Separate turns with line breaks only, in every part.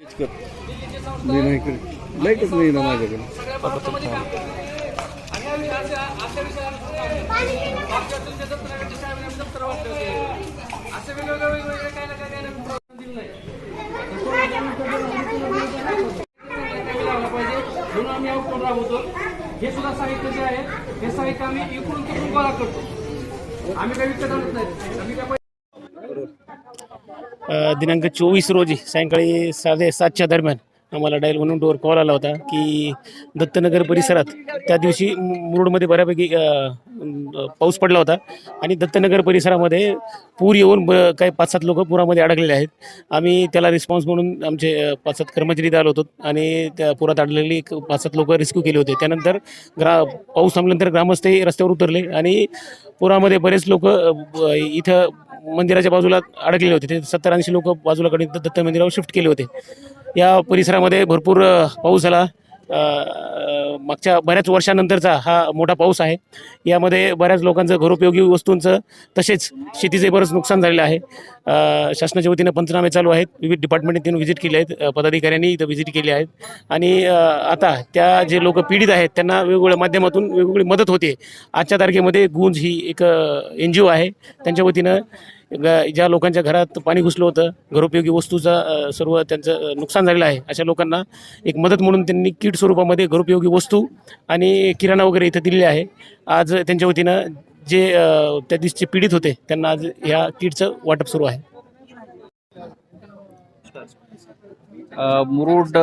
मी नाही करत लाईटच नाही ना माझ्याकडे
म्हणून आम्ही राबवतो हे सुद्धा साहित्य जे आहे हे साहित्य आम्ही इकडून तिकडून गोळा करतो आम्ही काही विकत आणत नाही. आम्ही काय
दिनांक चोवीस रोजी सायंकाळी साडे सातच्या दरम्यान आम्हाला डायल म्हणून डोअर कॉल आला होता की दत्तनगर परिसरात त्या दिवशी मुरुडमध्ये बऱ्यापैकी पाऊस पडला होता आणि दत्तनगर परिसरामध्ये पूर येऊन ब काही पाच सात लोक पुरामध्ये अडकलेले आहेत. आम्ही त्याला रिस्पॉन्स म्हणून आमचे पाच सात कर्मचारी आलो होतो आणि त्या पुरात अडकलेली एक पाच सात लोक रेस्क्यू केले होते. त्यानंतर ग्रा पाऊस थांबल्यानंतर ग्रामस्थही रस्त्यावर उतरले आणि पुरामध्ये बरेच लोक इथं मंदिराच्या बाजूला अडकलेले होते. ते सत्तर ऐंशी लोक बाजूलाकडे दत्त मंदिरावर शिफ्ट केले होते. या परिसरामध्ये भरपूर पाऊस झाला मागच्या बऱ्याच वर्षानंतरचा हा मोठा पाऊस आहे. यामध्ये बऱ्याच लोकांचं घरोपयोगी वस्तूंचं तसेच शेतीचे बरंच नुकसान झालेलं आहे. शासनाच्या वतीनं पंचनामे चालू आहेत. विविध डिपार्टमेंटने तिथून व्हिजिट केली आहेत. पदाधिकाऱ्यांनी इथं व्हिजिट केली आहेत. आणि आता त्या जे लोक पीडित आहेत त्यांना वेगवेगळ्या माध्यमातून वेगवेगळी मदत होते. आजच्या तारखेमध्ये गुंज ही एक एन जी ओ आहे. त्यांच्या वतीनं ग- ज्या लोकांच्या घरात पाणी घुसलं होतं घरोपयोगी वस्तूचा सर्व त्यांचं नुकसान झालेलं आहे अशा लोकांना एक मदत म्हणून त्यांनी किट स्वरूपामध्ये घरोपयोगी वस्तू आणि किराणा वगैरे इथं दिलेली आहे. आज त्यांच्या वतीनं जे त्या दिवशीचे पीडित होते त्यांना आज ह्या किटचं वाटप सुरू आहे.
मुरुड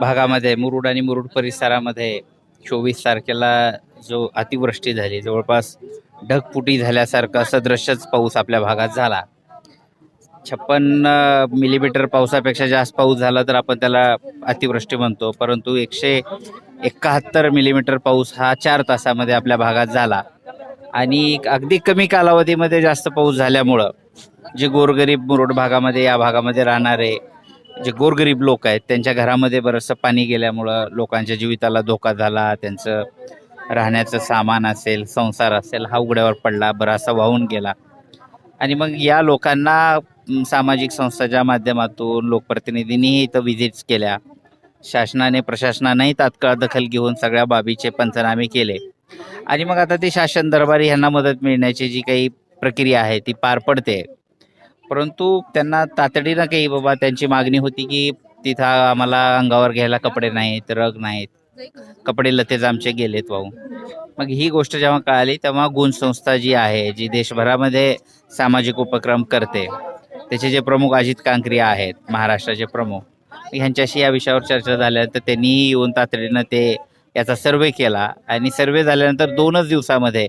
भागामध्ये मुरुड आणि मुरुड परिसरामध्ये चोवीस तारखेला जो अतिवृष्टी झाली जवळपास ढगफुटी झाल्यासारखा सदृशच पाऊस आपल्या भागात झाला. छप्पन मिलीमीटर पावसापेक्षा जास्त पाऊस झाला तर आपण त्याला अतिवृष्टी म्हणतो. परंतु एकशे एकाहत्तर मिलीमीटर पाऊस हा चार तासामध्ये आपल्या भागात झाला. आणि अगदी कमी कालावधीमध्ये जास्त पाऊस झाल्यामुळं जे गोरगरीब मुरुड भागामध्ये या भागामध्ये राहणारे जे गोरगरीब लोक आहेत त्यांच्या घरामध्ये बरंचसं पाणी गेल्यामुळं लोकांच्या जीविताला धोका झाला त्यांचं राहण्याचं सामान असेल संसार असेल हा उघड्यावर पडला बरासा वाहून गेला. आणि मग या लोकांना सामाजिक संस्थाच्या माध्यमातून लोकप्रतिनिधींनीही इथं व्हिजिट्स केल्या. शासनाने प्रशासनानेही तात्काळ दखल घेऊन सगळ्या बाबीचे पंचनामे केले. आणि मग आता ते शासन दरबारी ह्यांना मदत मिळण्याची जी काही प्रक्रिया आहे ती पार पडते. परंतु त्यांना तातडीनं काही बाबा त्यांची मागणी होती की तिथं आम्हाला अंगावर घ्यायला कपडे नाहीत रग नाहीत. कपडे लतेच आमचे गेलेत वाहून मग ही गोष्ट जेव्हा कळाली तेव्हा गुण संस्था जी आहे जी देशभरामध्ये सामाजिक उपक्रम करते त्याचे जे प्रमुख अजित कांक्रिया आहेत महाराष्ट्राचे प्रमुख ह्यांच्याशी या विषयावर चर्चा झाल्यानंतर त्यांनीही येऊन तातडीनं ते याचा सर्वे केला आणि सर्वे झाल्यानंतर दोनच दिवसामध्ये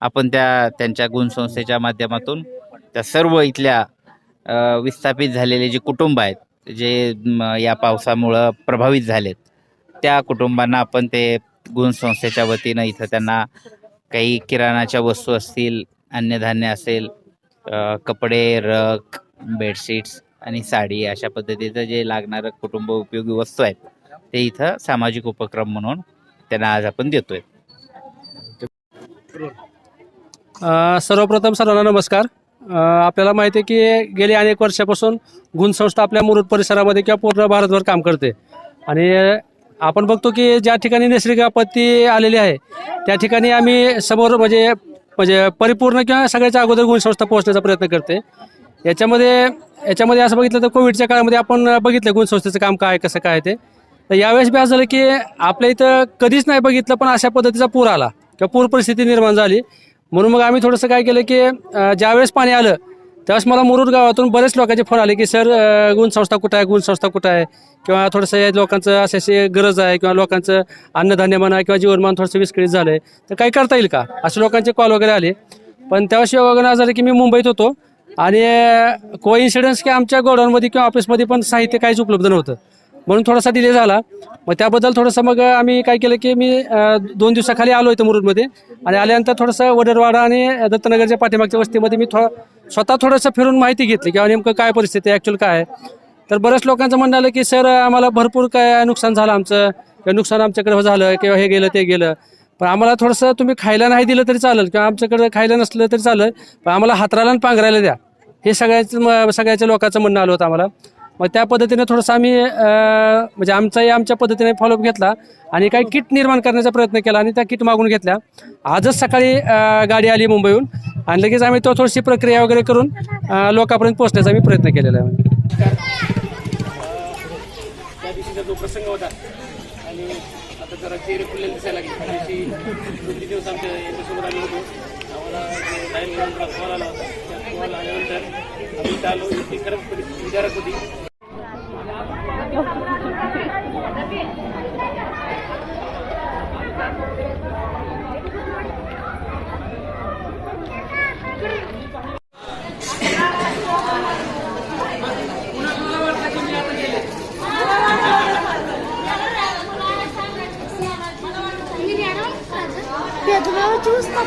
आपण त्या त्यांच्या गुण संस्थेच्या माध्यमातून त्या सर्व इथल्या विस्थापित झालेले जे कुटुंब आहेत जे या पावसामुळं प्रभावित झालेत त्या कुटुंबांना आपण ते गुण संस्थेच्या वतीनं इथं त्यांना काही किराणाच्या वस्तू असतील अन्नधान्य असेल कपडे रग बेडशीट्स आणि साडी अशा पद्धतीचं जे लागणारं कुटुंब उपयोगी वस्तू आहेत ते इथं सामाजिक उपक्रम म्हणून त्यांना आज आपण देतोय.
सर्वप्रथम सर्वांना नमस्कार. आपल्याला माहिती आहे की गेली अनेक वर्षापासून गुण संस्था आपल्या मुरुड परिसरामध्ये किंवा पूर्ण भारतभर काम करते. आणि आपण बघतो की ज्या ठिकाणी नैसर्गिक आपत्ती आलेली आहे त्या ठिकाणी आम्ही समोर म्हणजे म्हणजे परिपूर्ण किंवा सगळ्याच्या अगोदर गुण संस्था पोहोचण्याचा प्रयत्न करते याच्यामध्ये याच्यामध्ये असं बघितलं तर कोविडच्या काळामध्ये आपण बघितलं गुण संस्थेचं काम काय कसं काय ते. तर यावेळेस बी असं झालं की आपल्या इथं कधीच नाही बघितलं पण अशा पद्धतीचा पूर आला किंवा पूर परिस्थिती निर्माण झाली. म्हणून मग आम्ही थोडंसं काय केलं की ज्यावेळेस पाणी आलं त्यावेळेस मला मुरुड गावातून बरेच लोकांचे फोन आले की सर गुणसंस्था गुण संस्था कुठं आहे? गुण संस्था कुठं आहे? किंवा थोडंसं या लोकांचं असे अशी गरज आहे किंवा लोकांचं अन्नधान्य म्हणा किंवा जीवनमान थोडंसं विस्कळीत झालं आहे तर काही करता येईल का? असे लोकांचे कॉल वगैरे आले. पण त्यावेळेस वगैरे असं झालं की मी मुंबईत होतो. आणि को इन्सिडन्स की आमच्या गोडाऊनमध्ये किंवा ऑफिसमध्ये पण साहित्य काहीच उपलब्ध नव्हतं. म्हणून थोडासा डिले झाला. मग त्याबद्दल थोडंसं मग आम्ही काय केलं की मी दोन दिवसाखाली आलो इथं मुरुडमध्ये. आणि आल्यानंतर थोडंसं वडरवाडा आणि दत्तनगरच्या पाठीमागच्या वस्तीमध्ये मी थोडं स्वतः थोडंसं फिरून माहिती घेतली किंवा नेमकं काय परिस्थिती आहे ॲक्च्युअल काय आहे. तर बऱ्याच लोकांचं म्हणणं आलं की सर आम्हाला भरपूर काय नुकसान झालं आमचं. किंवा नुकसान आमच्याकडे झालं किंवा हे गेलं ते गेलं. पण आम्हाला थोडंसं तुम्ही खायला नाही दिलं तरी चालेल किंवा आमच्याकडे खायला नसलं तरी चालेल. पण आम्हाला हातराला आणि पांघरायला द्या. हे सगळ्याच सगळ्याच्या लोकांचं म्हणणं आलं होतं आम्हाला. मग त्या पद्धतीने थोडंसं आम्ही म्हणजे आमचाही आमच्या पद्धतीने फॉलोअप घेतला आणि काही किट निर्माण करण्याचा प्रयत्न केला आणि त्या किट मागून घेतल्या. आजच सकाळी गाडी आली मुंबईहून आणि लगेच आम्ही तो थोडीशी प्रक्रिया वगैरे करून लोकांपर्यंत पोहोचण्याचा आम्ही प्रयत्न केलेला आहे.
जो प्रसंग होता आणि आता जरा चेहरे दिसायला लागले. त्या दिवशी दोन तीन दिवस आमच्या यांच्यासोबत आम्ही होतो. आम्हाला जो डायल कॉल आला त्या कॉल आल्यानंतर आम्ही आलो. खरंच परिस्थिती विचारक होती.
చూస్తాం